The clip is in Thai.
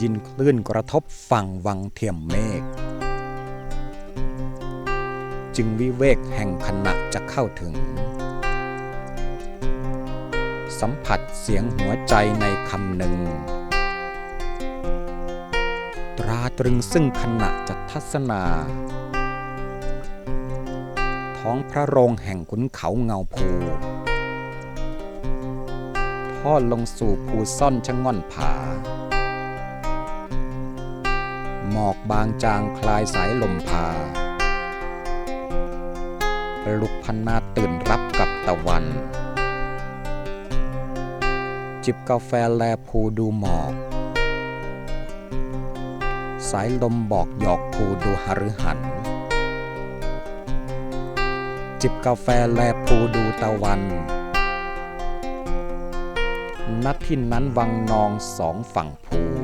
ยินคลื่นกระทบฝั่งวังเทียมเมฆจึงวิเวกแห่งขณะจะเข้าถึง สัมผัสเสียงหัวใจในคำหนึ่ง ตราตรึงซึ่งขณะจะทัศนา ท้องพระโรงแห่งขุนเขาเงาภูทอดลงสู่ภูซ่อนชะง่อนผา หมอกบางจางคลายสายลมพาลุกพันนาตื่นรับกับตะวัน จิบกาแฟแลภูดูหมอก สายลมบอกหยอกภูดูหฤหัน จิบกาแฟแลภูดูตะวันณที่นั้นวังนองสองฝั่งภู